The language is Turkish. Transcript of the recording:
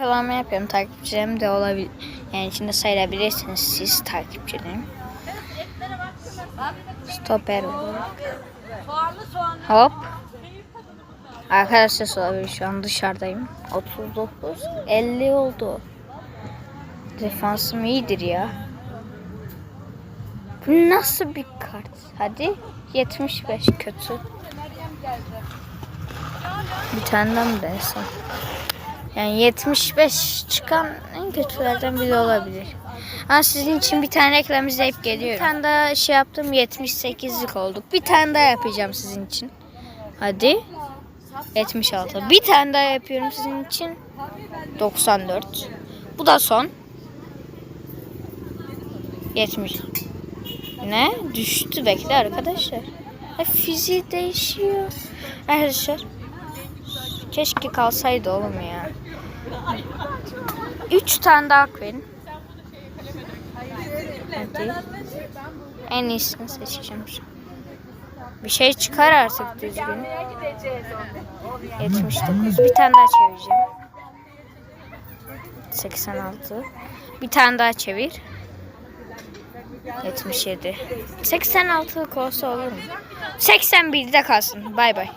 Kalama yapıyorum. Takipçilerim de olabilir. Yani içinde sayılabilirsiniz siz takipçilerim. Stoper. Hop. Arkadaşlar olabilir şu an dışarıdayım. 39 50 oldu. Defansım iyidir ya. Bu nasıl bir kart? Hadi 75 kötü. Bir tane mı denesem? Yani 75 çıkan en kötülerden biri olabilir. Ama sizin için bir tane reklam izleyip geliyorum. Bir tane daha şey yaptım 78'lik olduk. Bir tane daha yapacağım sizin için. Hadi. 76. Bir tane daha yapıyorum sizin için. 94. Bu da son. 70. Ne? Düştü bekle arkadaşlar. Ha, fiziği değişiyor. Arkadaşlar. Keşke kalsaydı oğlum ya. Üç tane daha verin. Hadi. En iyisini seçeceğim. şimdi. Bir şey çıkar artık düzgün. 79. Bir tane daha çevireceğim. 86. Bir tane daha çevir. 77. 86 olsa olur mu? 81'de kalsın. Bay bay.